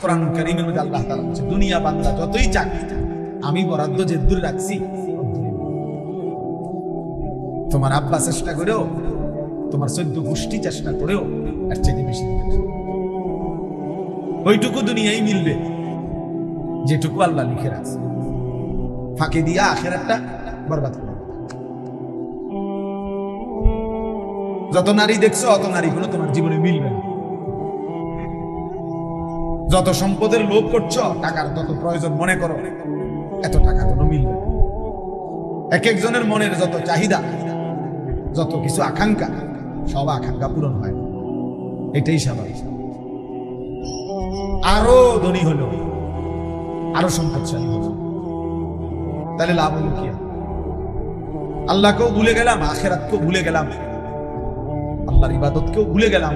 কোরআন কারীমের মধ্যে আল্লাহ তাআলা বলছে, দুনিয়া বান্দা যতই চাক, আমি বরাদ্দ যে দূরে রাখছি, তোমার আব্বা চেষ্টা করেও, তোমার চোদ্দ গোষ্ঠী চেষ্টা করেও আর চেয়ে বেশি ওইটুকু দুনিয়াই মিলবে, যেটুকু আল্লাহ লিখে রাখছে। ফাঁকে দিয়া আখের একটা বরবাদ করে যত নারী দেখছ, অত নারী কোনো তোমার জীবনে মিলবে না। যত সম্পদের লোভ করছ, টাকার তত প্রয়োজন, মনে করো। এত টাকা কোনো মিলবে এক একজনের মনের যত চাহিদা, যত কিছু আকাঙ্ক্ষা, সব আকাঙ্ক্ষা পূরণ হয়। এটাই স্বাভাবিক। আরও ধনী হলো, আরও সম্পদশালী হলো। তাহলে লাভ হলো কি? আল্লাহকেও ভুলে গেলাম, আখেরাতকেও ভুলে গেলাম। আল্লাহর ইবাদতকেও ভুলে গেলাম।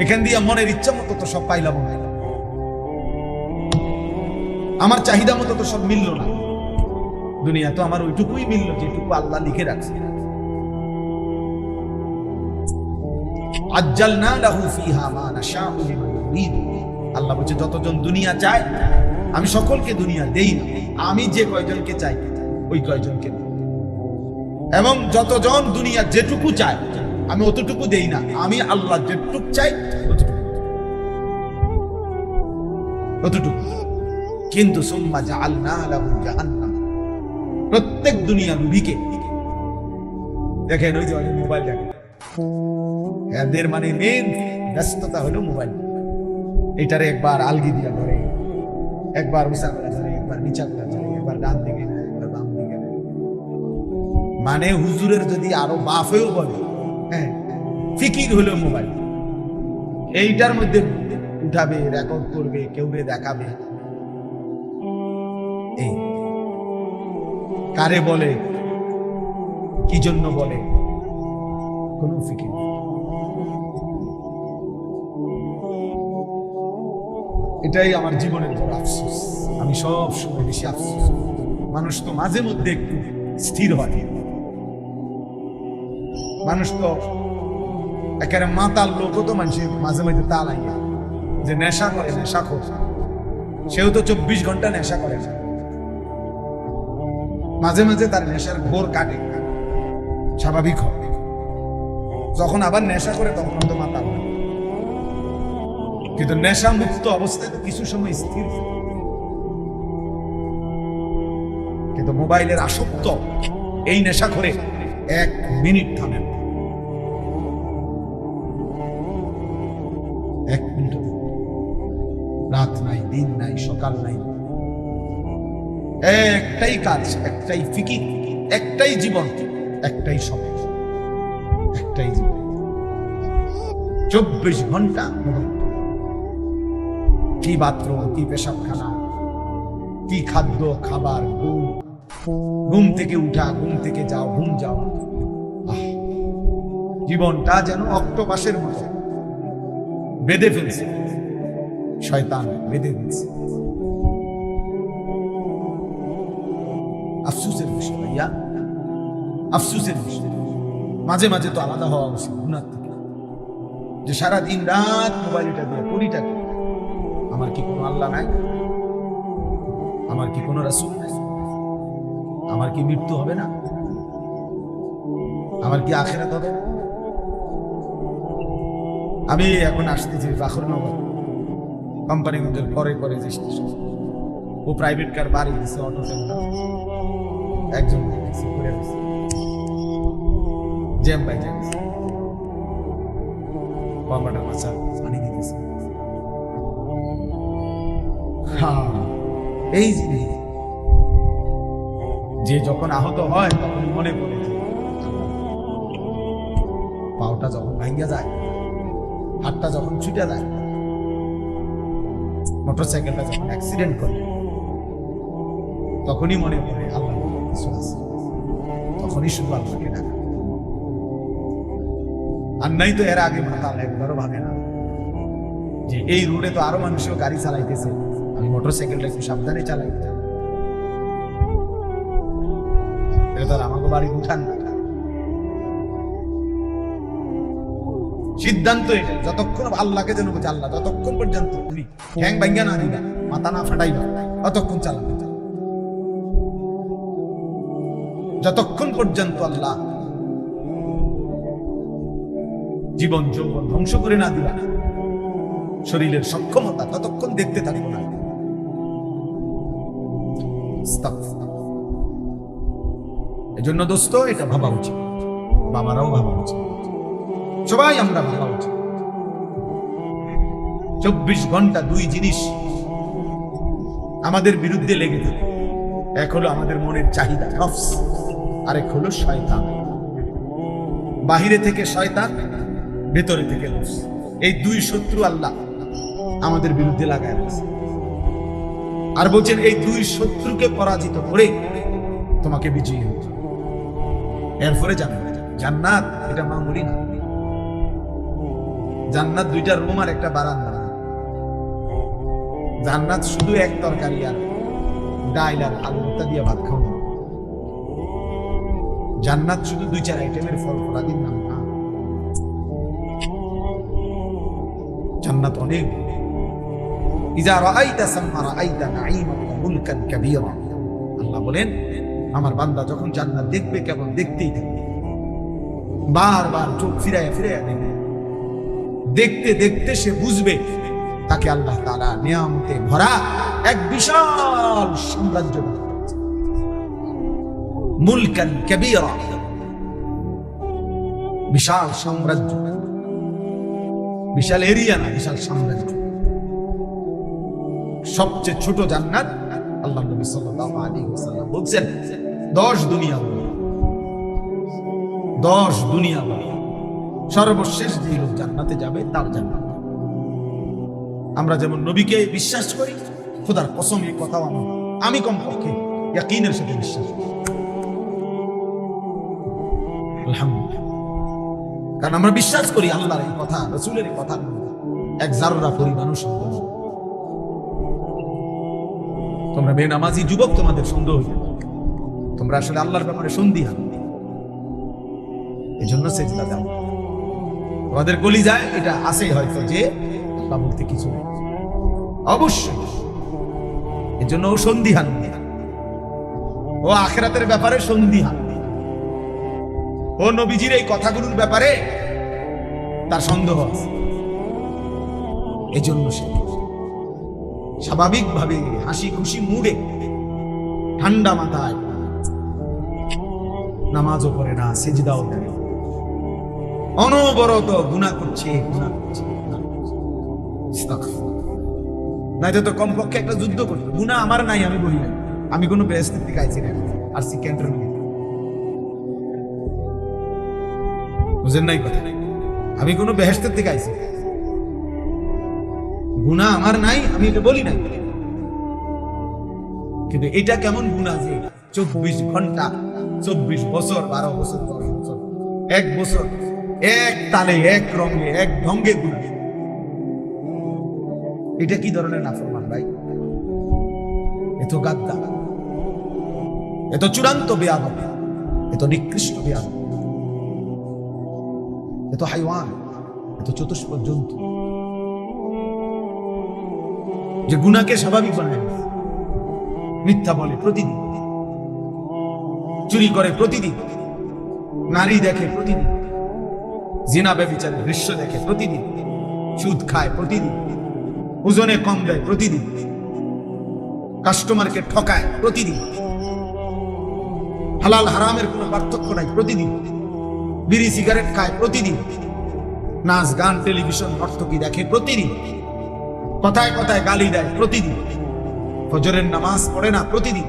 এখান দিয়ে মনের ইচ্ছা মতো তো সব পাইলাম না আমার চাহিদা মতো তো সব মিলল না। দুনিয়া তো আমার ওইটুকুই মিলল, যেটুকু আল্লাহ লিখে রাখছে। আজ্জালনা লাহু আল্লাহ বলছে, যতজন দুনিয়া চায়, আমি সকলকে দুনিয়া দেই না। আমি যে কয়জনকে চাই, ওই কয়জনকে এবং যতজন দুনিয়া যেটুকু চায়, আমি অতটুকু দেই না। আমি আল্লাহ যেটুকু চাই, অতটুকু। অতটুকু। কিন্তু সুম্মা জাআলনা লাহু জাহান্নাম। প্রত্যেক দুনিয়া রুবিকে দেখেন ওই যে মোবাইল দেখেন। এদের মানে মেন ব্যস্ততা হলো মোবাইল এটারে একবার আলগি দিয়া ধরে, একবার উষা করে ধরে, একবার নিচা করে ধরে, একবার ডান দিকে, একবার বাম দিকে। মানে হুজুরের যদি আরও হয়েও বলে হ্যাঁ ফিকির হলো মোবাইল এইটার মধ্যে উঠাবে রেকর্ড করবে, কেউ দেখাবে। এই কারে বলে? কি জন্য বলে? কোনো ফিকির এটাই আমার জীবনের বড় আফসোস। আমি সব সময় বেশি আফসোস মানুষ তো মাঝে মধ্যে একটু স্থির হয়। মানুষ তো একেবারে মাতাল লোকও তো মানুষের মাঝে মাঝে তালাই যে নেশা করে, নেশা খোর সেও তো চব্বিশ ঘণ্টা নেশা করে না। মাঝে মাঝে তার নেশার ঘোর কাটে। স্বাভাবিক হয়। যখন আবার নেশা করে, তখন তো মাতাল কিন্তু নেশা মুক্ত অবস্থায় কিছু সময় স্থির কিন্তু মোবাইলের আসক্ত এই নেশা করে এক মিনিট থামে এক মিনিট। রাত নাই, দিন নাই, সকাল নাই। একটাই কাজ, একটাই ফিকির, একটাই জীবন, একটাই সময়, একটাই জীবন। চব্বিশ ঘণ্টা কি বাথরুম, কি পেশাবখানা, কি খাদ্য, খাবার, ঘুম। ঘুম থেকে উঠা, ঘুম থেকে যাও, ঘুম যাও। জীবনটা যেন অক্টোপাসের মতো। বেঁধে ফেলছে। শয়তান বেঁধে ফেলছে আফসুসের বিষয়, ভাইয়া। আফসুসের বিষয়। মাঝে মাঝে তো আলাদা হওয়া উচিত গুণার থেকে। যে সারা দিন রাত মোবাইলটা দিয়ে কুড়িটা আমার কি কোনো আল্লাহ নাই? আমার কি কোনো রাসূল নাই? আমার কি মৃত্যু হবে না? আমার কি আখেরাত হবে? আমি এখন আসতেছি বাখরনগর। কোম্পানিগঞ্জের পরে পরে যে স্টেশন। ও প্রাইভেট কার বাড়ি দিছে অটোতে একজন জ্যাম বাই জ্যাম বাচ্চা পানি দিতেছে। এই যে। যখন আহত হয়, তখন মনে পড়ে পাওটা যখন ভাঙ্গা যায়, হাতটা যখন ছুটে যায় মোটর সাইকেলটা যখন অ্যাক্সিডেন্ট করে তখনই মনে পড়ে, আল্লাহ কিছু আছে। তখনই শুধু আল্লাহকে ডাকা। আর নাই তো এর আগে মাতাল একবারও ভাবে না। যে এই রোডে তো আরও মানুষও গাড়ি চালাইতেছে। আমি মোটর সাইকেলটা একটু সাবধানে চালাই। আমাকে বাড়ি উঠান না। সিদ্ধান্ত এটা, যতক্ষণ আল্লাহকে যেন বুঝে, আল্লাহ যতক্ষণ পর্যন্ত তুমি ঠ্যাং ভাঙ্গা না মাথা না ফাটাইবা ততক্ষণ চালাবে যতক্ষণ পর্যন্ত আল্লাহ জীবন যৌবন ধ্বংস করে না দিবা শরীরের সক্ষমতা ততক্ষণ দেখতে থাকব না। এজন্য দোস্ত, এটা ভাবা উচিত। বাবারাও ভাবা উচিত। সবাই আমরা ভাবা উচিত। চব্বিশ ঘণ্টা দুই জিনিস আমাদের বিরুদ্ধে লেগে থাকে। এক হলো আমাদের মনের চাহিদা, নফস। আরেক হলো শয়তান। বাহিরে থেকে শয়তান, ভেতরে থেকে নফস। এই দুই শত্রু আল্লাহ আমাদের বিরুদ্ধে লাগায় আছে আর বলছেন, এই দুই শত্রুকে পরাজিত করে তোমাকে বিজয়ী হতে এরপরে জান্নাত। জান্নাত এটা মামুলি না। জান্নাত দুইটা রুম আর একটা বারান্দা। জান্নাত শুধু এক তরকারি আর ডাইল আর আলু দিয়ে ভাত খাওয়া। জান্নাত শুধু দুই, চার আইটেমের ফল ফলাদির নাম না। জান্নাত অনেক। ইজা রাআইতা রাআইতা ওয়া মুলকান কাবীরা। আল্লাহ বলেন, আমার বান্দা যখন জান্নাত দেখবে, কেবল দেখতেই থাকবে বারবার চোখ ফিরাইয়া ফিরাইয়া দেখবে। দেখতে দেখতে সে বুঝবে, তাকে আল্লাহ তাআলা নিয়ামতে ভরা এক বিশাল সাম্রাজ্য। মুলকান কাবীরা। বিশাল সাম্রাজ্য। বিশাল এরিয়া না, বিশাল সাম্রাজ্য। সবচেয়ে ছোট জান্নাত আল্লাহ নবী সাল্লাল্লাহু আলাইহি ওয়াসাল্লাম বলছেন 10 দুনিয়া 10 দুনিয়া সর্বশেষ যে লোক জান্নাতে যাবে, তার জান্নাত। আমরা যেমন নবীকে বিশ্বাস করি, খোদার কসম এই কথাও আমি আমি কমপক্ষে ইয়াকিনের সাথে বিশ্বাস করি। কারণ আমরা বিশ্বাস করি আল্লাহর এই কথা, রসুলের এই কথা। এক জাররা পরিমাণও নেই। তোমরা বেনামাজি যুবক, তোমাদের সন্দেহ হইবে তোমরা আসলে আল্লাহর ব্যাপারে সন্দিহান। এই জন্য সেজদা দাও। তোমাদের গলি যায় এটা আসেই হয়তো যে আল্লাহ বলতে কিছু নেই। অবশ্যই। এর জন্য ও সন্দিহান। ও আখেরাতের ব্যাপারে সন্দিহান। ও নবীজির এই কথাগুলোর ব্যাপারে তার সন্দেহ আছে। এজন্য সে স্বাভাবিকভাবে হাসি খুশি মুডে ঠান্ডা মাথায় নামাজও পড়ে না, সেজদাও দেয়। অনবরত গুণা করছে গুণা করছে। নয়তো তো কমপক্ষে একটা যুদ্ধ করতো। গুণা আমার নাই, আমি বলি আমি কোনো বেহেস্তের থেকে আইছি না। আর সি ক্যান্টার বুঝেন নাই কথা? আমি কোনো বেহেস্তের থেকে আইছি। গুণা আমার নাই, আমি এটা বলি নাই। কিন্তু এটা কেমন গুণা যে চব্বিশ ঘণ্টা, চব্বিশ বছর, বারো বছর, দশ বছর, এক বছর, এক তালে, এক রঙে, এক ঢঙ্গে গুণা এটা কি ধরনের নাফরমান ভাই? এত গাদ্দা এত চূড়ান্ত বেয়া হবে এত নিকৃষ্ট বেয়াদ এত হাইওয়ান, এত চতুষ্প জন্তু যে গুনাকে স্বাভাবিক বানায় মিথ্যা বলে প্রতিদিন। চুরি করে প্রতিদিন। নারী দেখে প্রতিদিন। জিনা ব্যবিচারে দৃশ্য দেখে প্রতিদিন। সুদ খায় প্রতিদিন। ওজনে কম দেয় প্রতিদিন। কাস্টমারকে ঠকায় প্রতিদিন। হালাল হারামের কোনো পার্থক্য নাই প্রতিদিন। বিড়ি সিগারেট খায় প্রতিদিন। নাচ, গান, টেলিভিশন, নর্তকী দেখে প্রতিদিন। কথায় কথায় গালি দেয় প্রতিদিন। ফজরের নামাজ পড়ে না প্রতিদিন।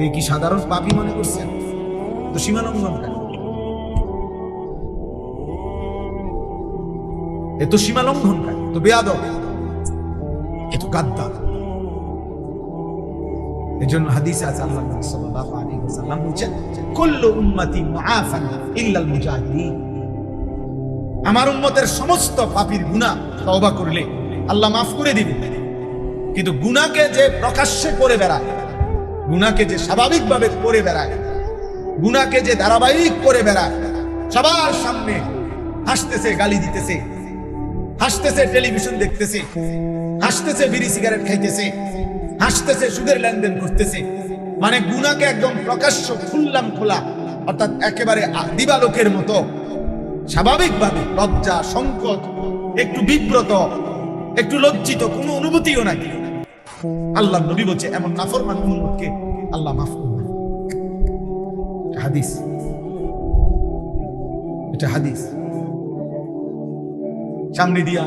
এই কি সাধারণ পাপি মনে করছেন? তো সীমা লঙ্ঘন কেন? এ তো সীমা লঙ্ঘন কেন তো বেয়াদব। এ তো গাদ্দার। এজন্য হাদিসে আছে আল্লাহ সাল্লাল্লাহু আলাইহি ওয়াসাল্লাম বলেছেন, কুল্লু উম্মতি মুআফান ইল্লাল মুজাহিদিন। আমার উম্মতের সমস্ত পাপীর গুনাহ তওবা করলে আল্লাহ মাফ করে দিবে। কিন্তু গুনাহকে যে প্রকাশ্যে করে বেড়ায়, গুনাহকে যে স্বাভাবিকভাবে করে বেড়ায়, গুনাহকে যে ধারাবাহিক করে বেড়ায়, সবার সামনে হাসতেছে, গালি দিতেছে, হাসতেছে, টেলিভিশন দেখতেছে, হাসতেছে, বিড়ি সিগারেট খাইতেছে হাসতেছে, সুদের লেনদেন করতেছে। মানে গুনাকে একদম প্রকাশ্য খুললাম খোলা, অর্থাৎ একেবারে দিবালোকের মতো। স্বাভাবিকভাবে লজ্জা, সংকট, একটু বিব্রত, একটু লজ্জিত, কোনো অনুভূতিও নাই। আল্লাহ নবী বলছে, এমন নাফরমান উম্মতকে আল্লাহ মাফ হাদিস। এটা হাদিস। সামনে দিয়া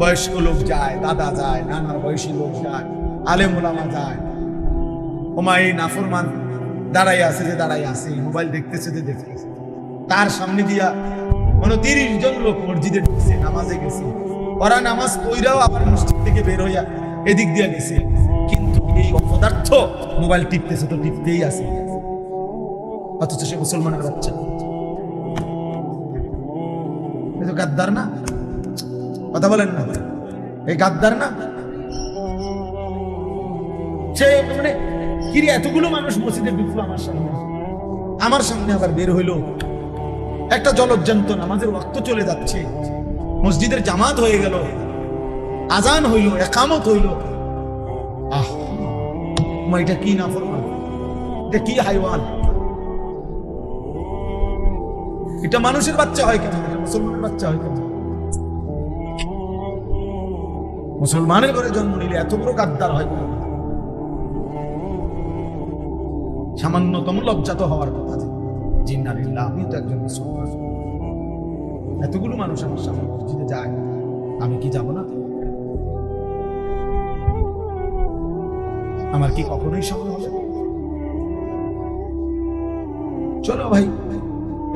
বয়স্ক লোক যায়, দাদা যায় নানার বয়সী লোক যায়। আলেম ওলামা যায়। নাফরমান দাঁড়াই আছে মোবাইল দেখতেছে যে দেখতেছে। তার সামনে দিয়া জন লোক মসজিদে থেকে বের এদিক দিয়া গেছে। কিন্তু এই অপদার্থ মোবাইল টিপতেছে তো টিপতেই আছে। অথচ সে মুসলমানের বাচ্চা। গাদ্দার না? কথা বলেন না। এই গাদ্দার না? সে মানে কিরে এতগুলো মানুষ মসজিদে ঢুকলো আমার সামনে। আমার সামনে আবার বের হইল। একটা জলজ্জান্ত নামাজের ওয়াক্ত চলে যাচ্ছে। মসজিদের জামাত হয়ে গেল। আজান হইল, একামত হইল। আহ এটা কি না ফরমান এটা কি হাইওয়ান? এটা মানুষের বাচ্চা হয় কেন? মুসলমানের বাচ্চা হয় কেন? মুসলমানের ঘরে জন্ম নিলে এত বড় গাদ্দার হয় কেন? সামান্যতম লজ্জা তো হওয়ার কথা যে জিন্নারিল্লাহ আমি তো একজন এতগুলো মানুষ আমার সামনে মসজিদে যায়, আমি কি যাব না আমার কি কখনোই সময় হবে চলো ভাই,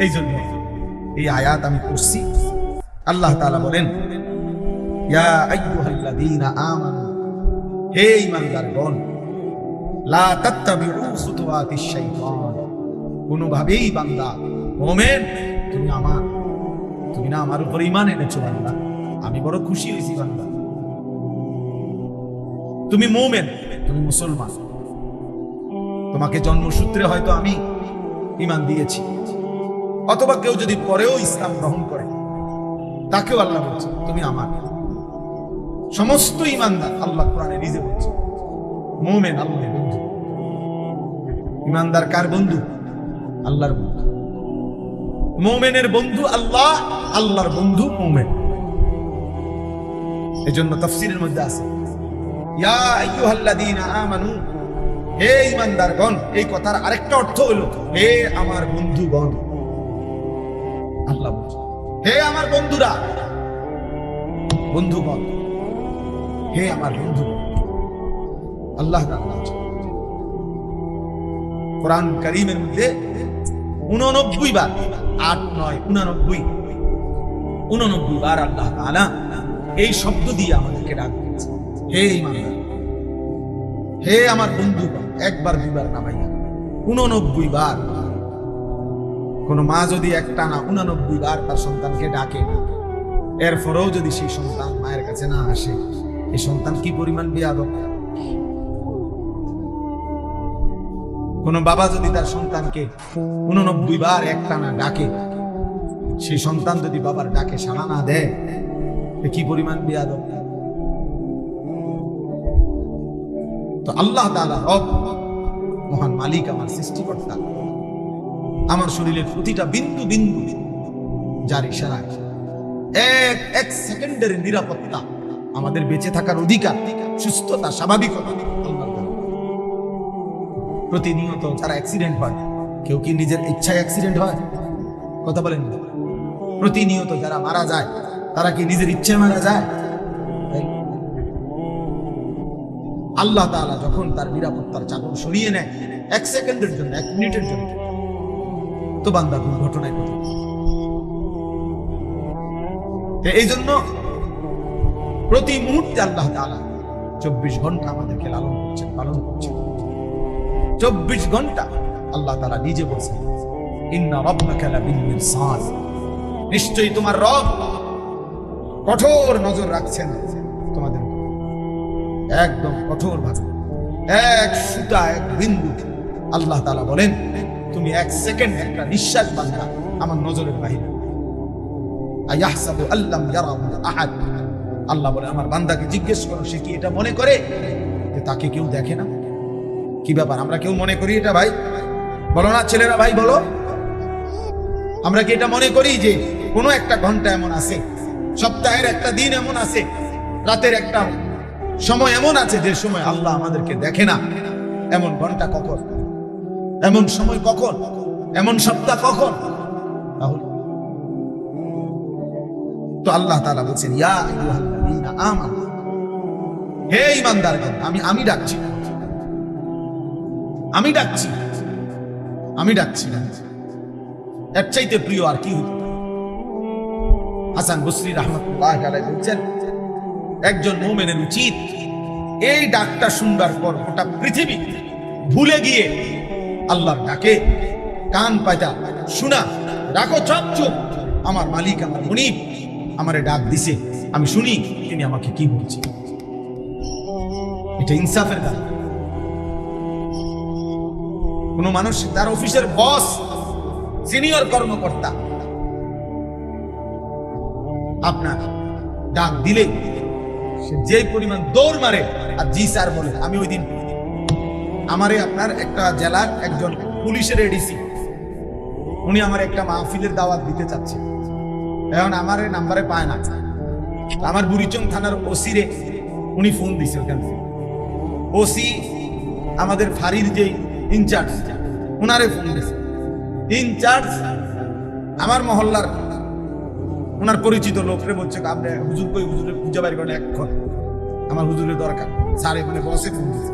এই জন্য এই আয়াত আমি পড়ছি। আল্লাহ তাআলা বলেন, ইয়া আইয়ুহাল্লাযীনা আমানু, হে ঈমানদারগণ কোনোভাবেই বান্দা, মোমেন, তুমি আমার, তুমি না আমার উপর ঈমান এনেছো বান্দা। আমি বড় খুশি হয়েছি বান্দা। তুমি মোমেন, তুমি মুসলমান। তোমাকে জন্মসূত্রে হয়তো আমি ইমান দিয়েছি। অথবা কেউ যদি পরেও ইসলাম গ্রহণ করে, তাকেও আল্লাহ বলছে, তুমি আমার সমস্ত ইমানদার আল্লাহ কোরআনে নিজে বলছে। ইমানদার কার বন্ধু? আল্লাহর বন্ধু। বন্ধু আল্লাহ, আল্লাহর বন্ধু এই জন্য তফসিরের মধ্যে আছে কথার আরেকটা অর্থ হলো, হে আমার বন্ধুগণ আল্লাহ হে আমার বন্ধুরা বন্ধুগণ, হে আমার বন্ধু আল্লাহ কোরআন করিমের মধ্যে উননব্বই বার, আট নয়, উনানব্বই, উননব্বই বার আল্লাহ এই শব্দ দিয়ে আমাদেরকে ডাক হে হে আমার বন্ধু, একবার, দুইবার নামাইয়া উননব্বই বার। কোন মা যদি একটা না, উনানব্বই বার তার সন্তানকে ডাকে। এরপরেও যদি সেই সন্তান মায়ের কাছে না আসে, এই সন্তান কি পরিমাণ বিয়াদব? কোন বাবা যদি তার সন্তানকে উননব্বই বার একটানা ডাকে, সেই সন্তান যদি বাবার ডাকে সাড়া না দেয় কি পরিমাণ বিয়াদব তো আল্লাহ তাআলা রব, মহান মালিক আমার সৃষ্টিকর্তা, আমার শরীরের প্রতিটা বিন্দু বিন্দু যার ইশারায় এক এক সেকেন্ডের নিরাপত্তা আমাদের বেঁচে থাকার অধিকার, সুস্থতা স্বাভাবিকতা। প্রতিনিয়ত যারা অ্যাক্সিডেন্ট হয়। কেউ কি নিজের ইচ্ছায় অ্যাক্সিডেন্ট হয়? কথা বলেন প্রতিনিয়ত যারা মারা যায়, তারা কি নিজের ইচ্ছায় মারা যায়? আল্লাহ তাআলা যখন তার নিরাপত্তার চাদর সরিয়ে নেয়, এক সেকেন্ডের জন্য, এক মিনিটের জন্য, তো বান্দা দুর্ঘটনায় এই জন্য প্রতি মুহূর্তে আল্লাহ তাআলা চব্বিশ ঘণ্টা আমাদেরকে লালন করছেন, পালন করছেন। চব্বিশ ঘণ্টা আল্লাহ তাআলা নিজে বলছেন নিশ্চয়ই তোমার রব কঠোর নজর রাখছেন তোমাদের একদম কঠোর ভাবে, এক সুতা, এক বিন্দু আল্লাহ তালা বলেন, তুমি এক সেকেন্ড একটা নিঃশ্বাস বান্দা আমার নজরের বাহিরে। আল্লাহ বলে, আমার বান্দাকে জিজ্ঞেস করো, সে কি এটা মনে করে? তাকে কেউ দেখে না। কি ব্যাপার? আমরা কেউ মনে করি এটা ভাই? বলো না ছেলেরা ভাই, বলো। আমরা কি এটা মনে করি যে কোনো একটা ঘণ্টা এমন আছে, সপ্তাহের একটা দিন এমন আছে, রাতের একটা সময় এমন আছে যে সময় আল্লাহ আমাদেরকে দেখে না? এমন ঘণ্টা কখন? এমন সময় কখন? এমন সপ্তাহ কখন? তো আল্লাহ তাআলা বলছেন, ইয়া আমি আমি ডাকছি। আমি ডাকছি। আমি ডাকছি। না এর চাইতে প্রিয় আর কি হতে? হাসান বসরি রহমতুল্লাহ বলছেন, একজন মোমেনের উচিত এই ডাকটা শুনবার পর গোটা পৃথিবী ভুলে গিয়ে আল্লাহর ডাকে, কান পাতা শোনা, ডাকো, চপ, চুপ। আমার মালিক, আমার মনিব, আমারে ডাক দিছে। আমি শুনি, তিনি আমাকে কি বলছে? এটা ইনসাফের কাজ কোন মানুষ, তার অফিসের বস, সিনিয়র কর্মকর্তা। আপনার ডাক দিলে যে পরিমাণ দৌড় মারে, আর জি স্যার বলে, আমি ওই দিন আমারে আপনার একটা জেলার একজন পুলিশের এডিসি উনি আমার একটা মাহফিলের দাওয়াত দিতে চাচ্ছে। এখন আমার নাম্বারে পায় না। আমার বুড়িচং থানার ওসিরে উনি ফোন দিছে ওখান ওসি আমাদের ফাঁড়ির যে ইনচার্জ ওনারে ফোন দিছে। ইনচার্জ আমার মহল্লার ওনার পরিচিত লোকরে বলছে আপনি হুজুর কই, হুজুরে খুঁজে বাইর করেন এক্ষণ। আমার হুজুরের দরকার। স্যার মানে বসে ফোন দিছে।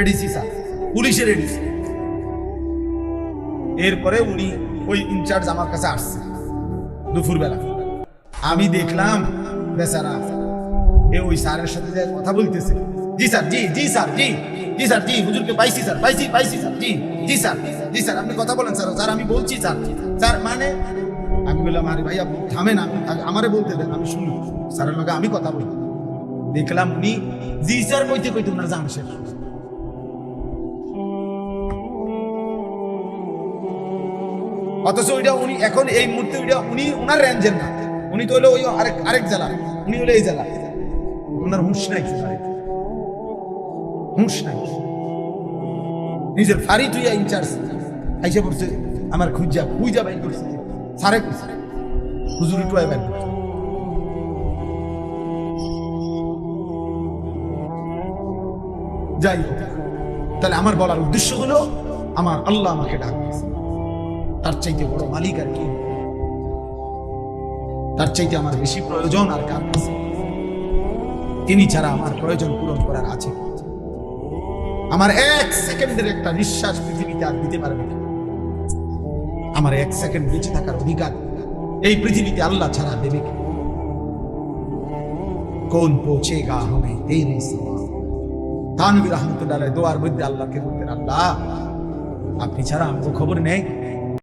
এডিসি স্যার, পুলিশের এডিসি। এরপরে উনি ওই ইনচার্জ আমার কাছে আসছে। দুপুরবেলা। আমি দেখলাম, বেচারা, এ ওই স্যারের সাথে কথা বলতেছে। জি স্যার, জি জি স্যার, জি। জি স্যার, জি, হুজুরকে পাইছি স্যার, পাইছি পাইছি স্যার, জি জি স্যার জি স্যার, আপনি কথা বলেন স্যার স্যার, আমি বলছি স্যার স্যার মানে? আমি বললাম, আরে ভাই, আপনি থামেন আমি আমারে বলতে দেন, আমি শুনি। স্যারের লগে আমি কথা বলি। দেখলাম উনি, জি স্যার কইতে কইতে জান অথচ ওইটা উনি, এখন এই মুহূর্তে ওইটা উনি ওনার রেঞ্জের না। উনি তো হলো ওই আরেক আরেক জেলা। উনি হলো এই জেলা। ওনার হুঁশ নাই। হুঁশ নাই। নিজের ফাড়ি তুই ইনচার্জ আইসে পড়ছে, আমার খুঁজা খুঁজা বাইর করছে। সারে হুজুরি টুয়াই বাইর করছে। যাই হোক, তাহলে আমার বলার উদ্দেশ্য হলো, আমার আল্লাহ আমাকে ডাক তার চাইতে বড় মালিক আর কি? তার চাইতে আমার বেশি প্রয়োজন আর কার তিনি ছাড়া আমার প্রয়োজন পূরণ করার আছে। আমার এক সেকেন্ডের একটা নিঃশ্বাস পৃথিবীতে আর দিতে পারবে আমার এক সেকেন্ড বেঁচে থাকার অধিকার এই পৃথিবীতে আল্লাহ ছাড়া দেবে কোন পৌঁছেগা হবে তেরে তানবির আহমদুল্লাহ দোয়ার মধ্যে আল্লাহকে বলতেন, আল্লাহ, আপনি ছাড়া আমি তো খবর নেই।